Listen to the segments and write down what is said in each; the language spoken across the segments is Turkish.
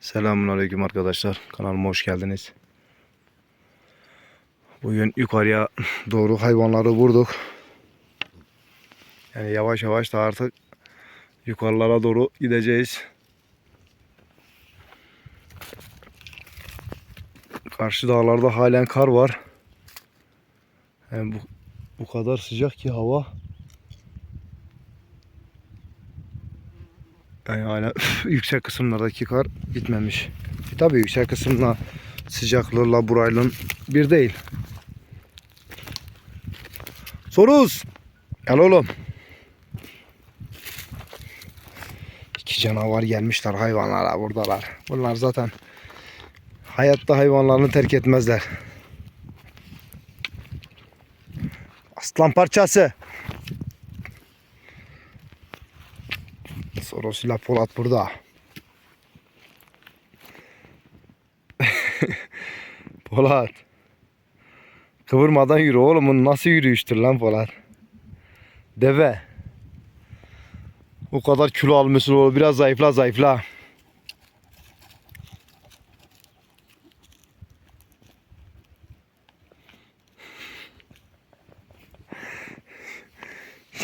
Selamünaleyküm arkadaşlar. Kanalıma hoş geldiniz. Bugün yukarıya doğru hayvanları vurduk. Yani yavaş yavaş da artık yukarılara doğru gideceğiz. Karşı dağlarda halen kar var. Yani bu, bu kadar sıcak ki hava. Yani hala yüksek kısımlardaki kar gitmemiş. E tabii yüksek kısımla sıcaklığıyla buraylığın bir değil. Soruz. Gel oğlum. İki canavar gelmişler hayvanlara buradalar. Bunlar zaten hayatta hayvanlarını terk etmezler. Aslan parçası. Sorosuyla Polat burada. Polat. Kıvırmadan yürü oğlum. Nasıl yürüyüştür lan Polat? Deve. O kadar kilo almışsın oğlum. Biraz zayıfla zayıfla.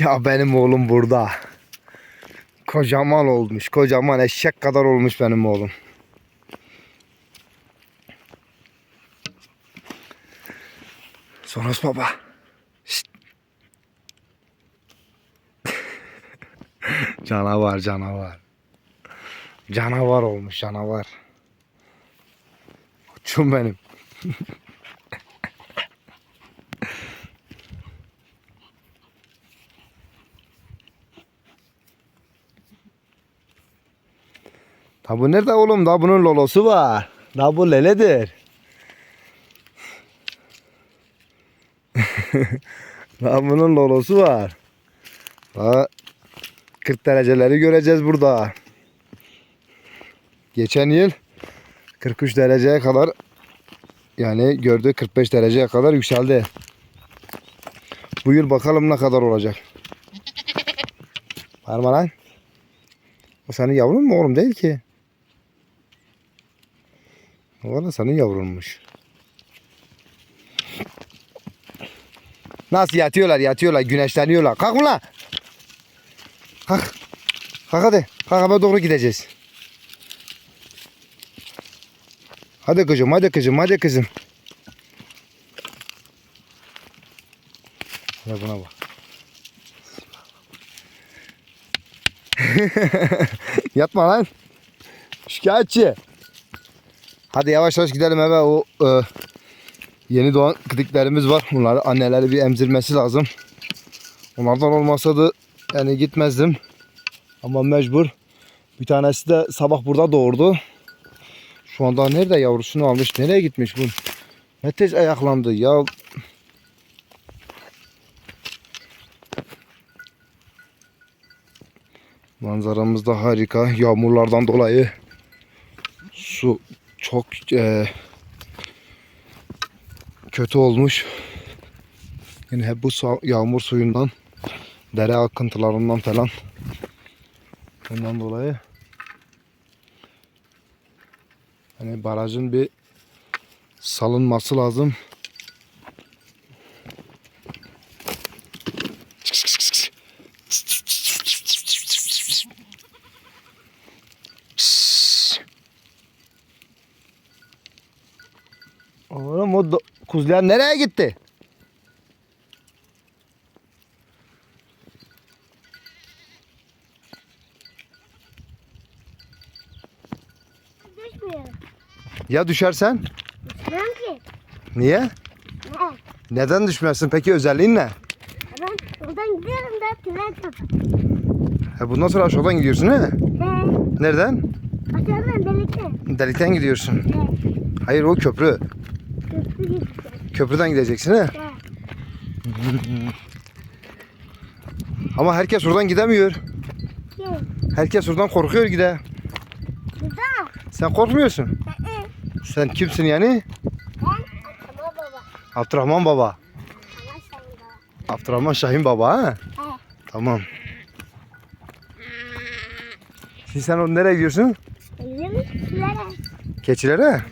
Ya benim oğlum burada. Kocaman olmuş. Kocaman eşek kadar olmuş benim oğlum. Soros baba. Canavar canavar. Canavar olmuş canavar. Koçum benim. Ta bu nerede oğlum? Daha bunun lolosu var. Daha bu leledir. Daha bunun lolosu var. Daha 40 dereceleri göreceğiz burada. Geçen yıl 43 dereceye kadar yani gördüğü 45 dereceye kadar yükseldi. Bu yıl bakalım ne kadar olacak. Var mı lan? O senin yavrun mu oğlum değil ki? Valla senin yavrunmuş. Nasıl yatıyorlar yatıyorlar güneşleniyorlar. Kalk ulan. Kalk. Kalk hadi. Kalk eve doğru gideceğiz. Hadi kızım hadi kızım hadi kızım. Ya buna bak. Yatma lan. Şikayetçi. Hadi yavaş yavaş gidelim eve. O e, yeni doğan kıdıklarımız var. Bunları anneleri bir emzirmesi lazım. Onlardan olmasa da yani gitmezdim. Ama mecbur. Bir tanesi de sabah burada doğurdu. Şu anda nerede yavrusunu almış? Nereye gitmiş bu? Ne tez ayaklandı ya. Manzaramız da harika. Yağmurlardan dolayı su çok e, kötü olmuş. Yani hep bu yağmur suyundan, dere akıntılarından falan. Ondan dolayı hani barajın bir salınması lazım. Oğlum o kuzular nereye gitti? Ya düşersen? Düşmem ki. Niye? Ne? Neden düşmezsin? Peki özelliğin ne? Ben buradan gidiyorum da tren. He bundan sonra aşağıdan gidiyorsun he? He. Nereden? Aşağıdan delikte. Delikten gidiyorsun. He. Hayır o köprü. Köprüden gideceksin he? Ama herkes oradan gidemiyor. Herkes oradan korkuyor gide. Sen korkmuyorsun. Sen kimsin yani? Abdurrahman baba. Abdurrahman Şahin baba ha? Tamam. Şimdi sen nereye gidiyorsun? Sizlere. Keçilere.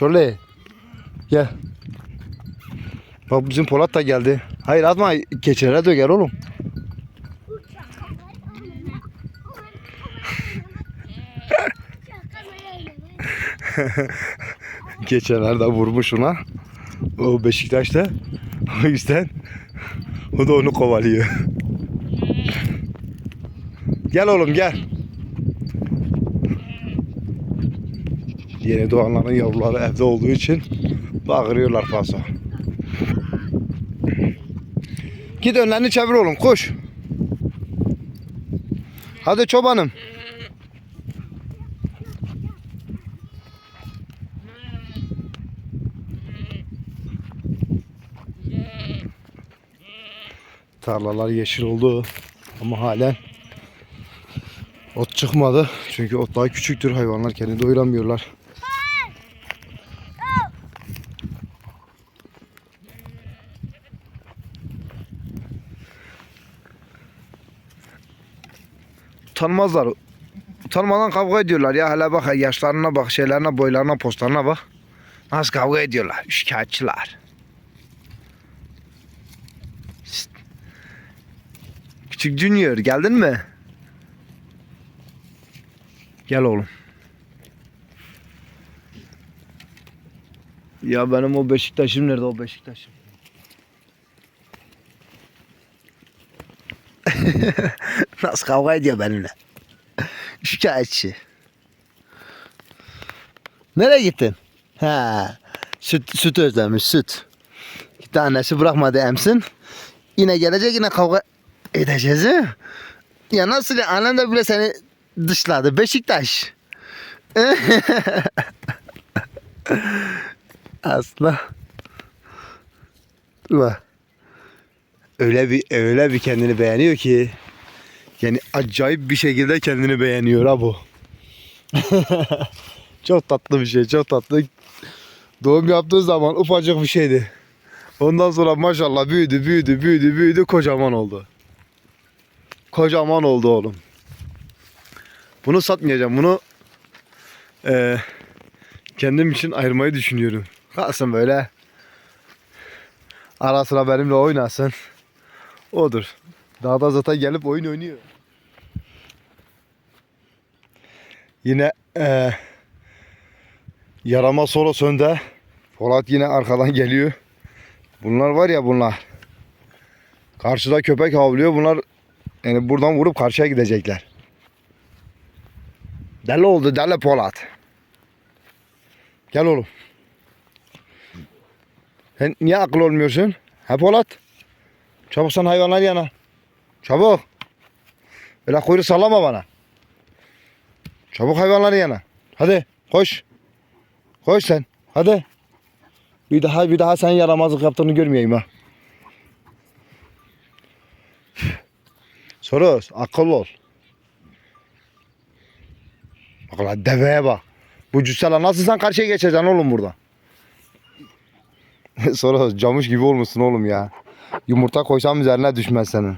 Çorle. Gel. Bak bizim Polat da geldi. Hayır atma keçilere döker oğlum. Keçeler de vurmuş ona. O Beşiktaş'ta. O yüzden o da onu kovalıyor. Gel oğlum gel. Yeni doğanların yavruları evde olduğu için bağırıyorlar fazla. Git önlerini çevir oğlum koş. Hadi çobanım. Tarlalar yeşil oldu ama halen ot çıkmadı. Çünkü ot daha küçüktür. Hayvanlar kendini doyuramıyorlar. Utanmazlar. Utanmadan kavga ediyorlar ya. Hele bak yaşlarına bak, şeylerine, boylarına, postlarına bak. Nasıl kavga ediyorlar. Şikayetçiler. Küçük Junior geldin mi? Gel oğlum. Ya benim o Beşiktaş'ım nerede o Beşiktaş'ım? Nasıl kavga ediyor benimle? Şikayetçi. Nereye gittin? Ha, süt, süt özlemiş süt. Bir tanesi bırakmadı emsin. Yine gelecek yine kavga edeceğiz he? Ya nasıl ya? Annen de bile seni dışladı. Beşiktaş. Asla. Öyle bir öyle bir kendini beğeniyor ki yani acayip bir şekilde kendini beğeniyor ha bu. çok tatlı bir şey, çok tatlı. Doğum yaptığı zaman ufacık bir şeydi. Ondan sonra maşallah büyüdü, büyüdü, büyüdü, büyüdü, kocaman oldu. Kocaman oldu oğlum. Bunu satmayacağım. Bunu eee, kendim için ayırmayı düşünüyorum. Kalsın böyle. Ara sıra benimle oynasın. Odur. Dağda zaten gelip oyun oynuyor. Yine eee yarama solo sönde. Polat yine arkadan geliyor. Bunlar var ya bunlar. Karşıda köpek havlıyor. Bunlar yani buradan vurup karşıya gidecekler. Deli oldu deli Polat. Gel oğlum. Sen niye akıl olmuyorsun? He Polat? Çabuk sen hayvanlar yana. Çabuk. Öyle kuyruğu sallama bana. Çabuk hayvanları yana. Hadi koş. Koş sen. Hadi. Bir daha bir daha sen yaramazlık yaptığını görmeyeyim ha. Soros akıllı ol. Bak lan deveye bak. Bu cüssela nasıl sen karşıya geçeceksin oğlum burada? Soros camış gibi olmuşsun oğlum ya. Yumurta koysam üzerine düşmez senin.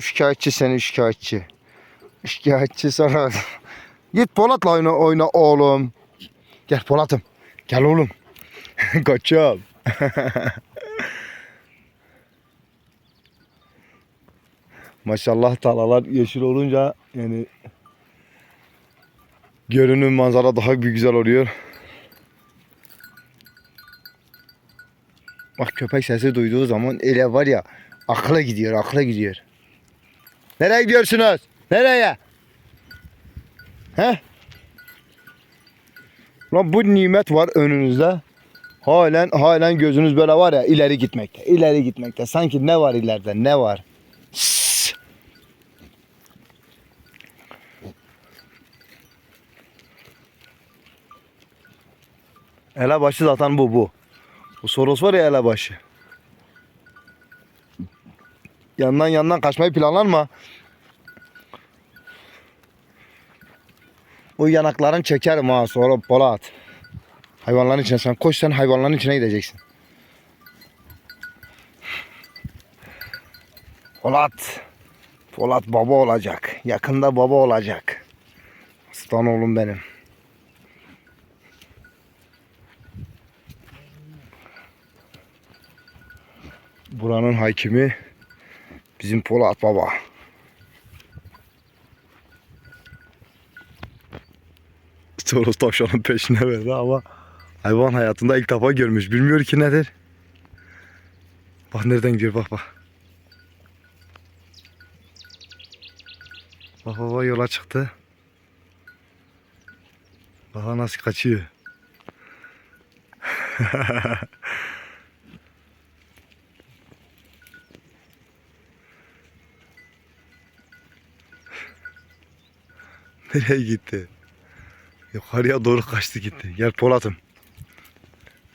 Şikayetçi seni şikayetçi. Şikayetçi Soros. Git Polat'la oyna, oyna oğlum. Gel Polat'ım. Gel oğlum. Koçum. Maşallah tarlalar yeşil olunca yani görünüm manzara daha bir güzel oluyor. Bak köpek sesi duyduğu zaman ele var ya akla gidiyor akla gidiyor. Nereye gidiyorsunuz? Nereye? He? Lan bu nimet var önünüzde. Halen halen gözünüz böyle var ya ileri gitmekte. ileri gitmekte. Sanki ne var ileride ne var? Sss. Elebaşı zaten bu bu. Bu Soros var ya elebaşı. Yandan yandan kaçmayı planlanma. O yanakların çekerim ha sonra Polat. Hayvanların içine sen koş sen hayvanların içine gideceksin. Polat. Polat baba olacak. Yakında baba olacak. Aslan oğlum benim. Buranın hakimi bizim Polat baba. Toros tavşanın peşine verdi ama hayvan hayatında ilk defa görmüş. Bilmiyor ki nedir. Bak nereden gidiyor bak bak. Bak baba yola çıktı. Bak nasıl kaçıyor. Nereye gitti? Yukarıya doğru kaçtı gitti. Gel Polat'ım.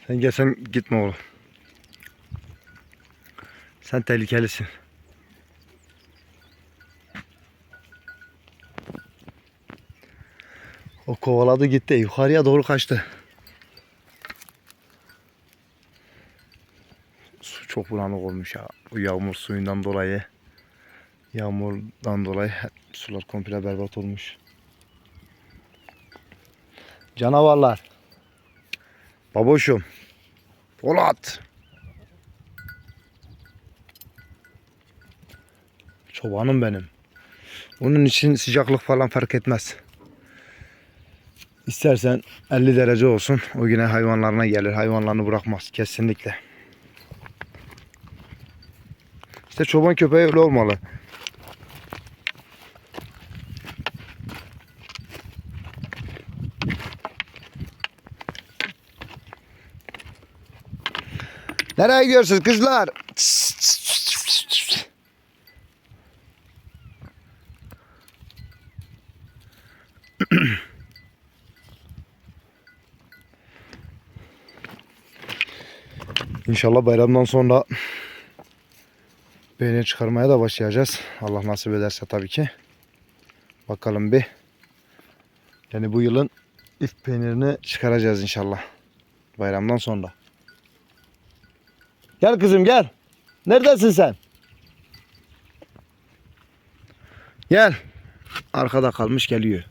Sen gel sen gitme oğlum. Sen tehlikelisin. O kovaladı gitti. Yukarıya doğru kaçtı. Su çok bulanık olmuş ya. Bu yağmur suyundan dolayı. Yağmurdan dolayı sular komple berbat olmuş. Canavarlar. Baboşum. Polat. Çobanım benim. Onun için sıcaklık falan fark etmez. İstersen 50 derece olsun. O yine hayvanlarına gelir. Hayvanlarını bırakmaz. Kesinlikle. İşte çoban köpeği öyle olmalı. Nereye gidiyorsunuz kızlar? İnşallah bayramdan sonra peynir çıkarmaya da başlayacağız. Allah nasip ederse tabii ki. Bakalım bir. Yani bu yılın ilk peynirini çıkaracağız inşallah. Bayramdan sonra. Gel kızım gel. Neredesin sen? Gel. Arkada kalmış geliyor.